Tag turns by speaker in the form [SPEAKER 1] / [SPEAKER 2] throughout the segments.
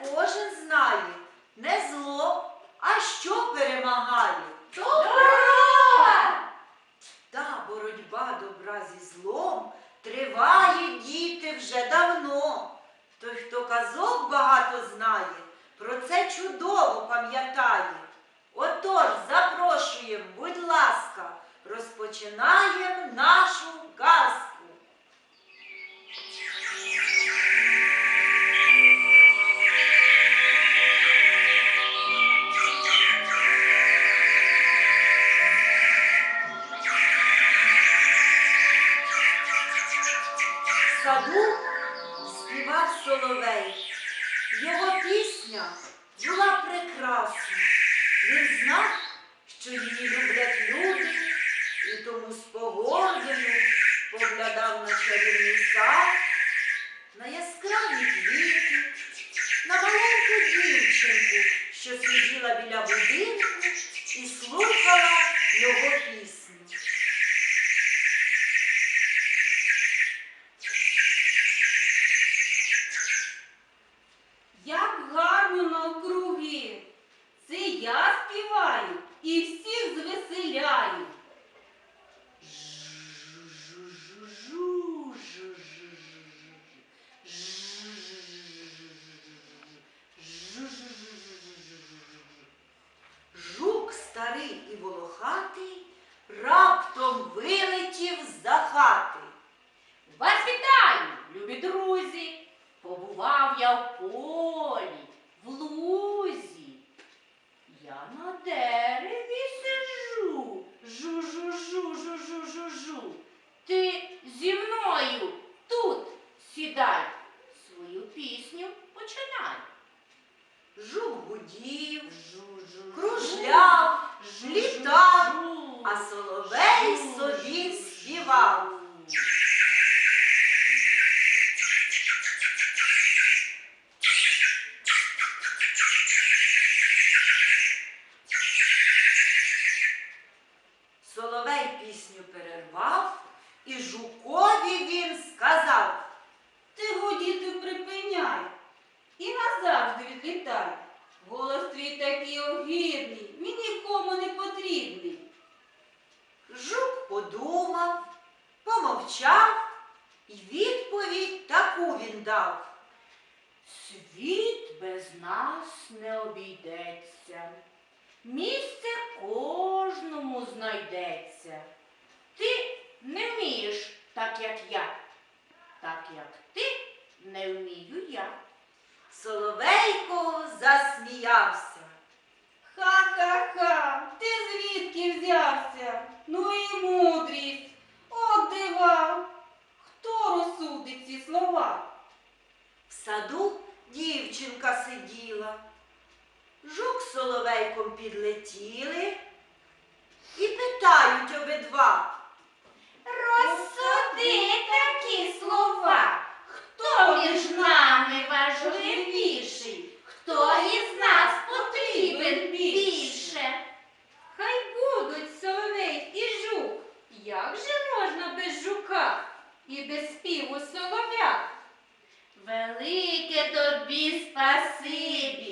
[SPEAKER 1] кожен знає, не зло, а що перемагає.
[SPEAKER 2] Добро!
[SPEAKER 1] Та боротьба добра зі злом триває діти вже давно. Той, хто казок багато знає, про це чудово пам'ятає. Отож, запрошуємо, будь ласка, розпочинаємо нашу казку. Саду співав соловей. Його пісня була прекрасна. Він знав, що її люблять люди, і тому з погордою поглядав на чарівний сад,
[SPEAKER 3] і всіх звеселяю.
[SPEAKER 1] Жук старий і волохатий раптом вилетів за хати.
[SPEAKER 2] Вас вітаю, любі друзі! Побував я в полі, в лузі. Я на дереві сижу, жу-жу-жу-жу-жу-жу-жу. Ти
[SPEAKER 1] подумав, помовчав і відповідь таку він дав.
[SPEAKER 2] Світ без нас не обійдеться. Місце кожному знайдеться. Ти не вмієш так, як я, так як ти не вмію я.
[SPEAKER 1] Соловейко засміявся. Саду дівчинка сиділа. Жук соловейком підлетіли і питають обидва.
[SPEAKER 2] Розсуди такі слова.
[SPEAKER 3] Хто між нами важливіший?
[SPEAKER 2] Хто із нас потрібен більше?
[SPEAKER 3] Хай будуть соловей і жук. Як же можна без жука і без співу солов'я?
[SPEAKER 2] Велике тобі спасибі,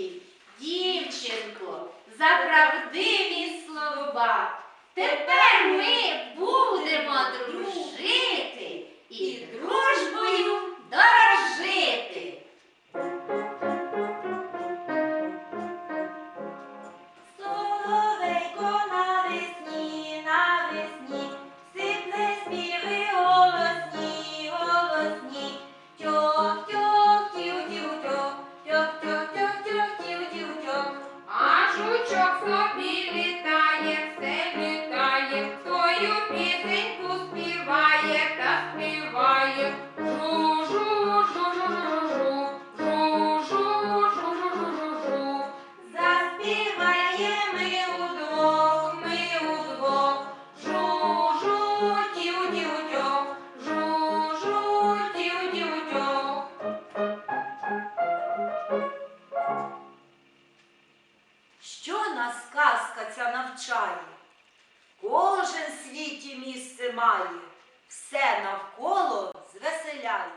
[SPEAKER 1] навчає? Кожен світі місце має, все навколо звеселяє.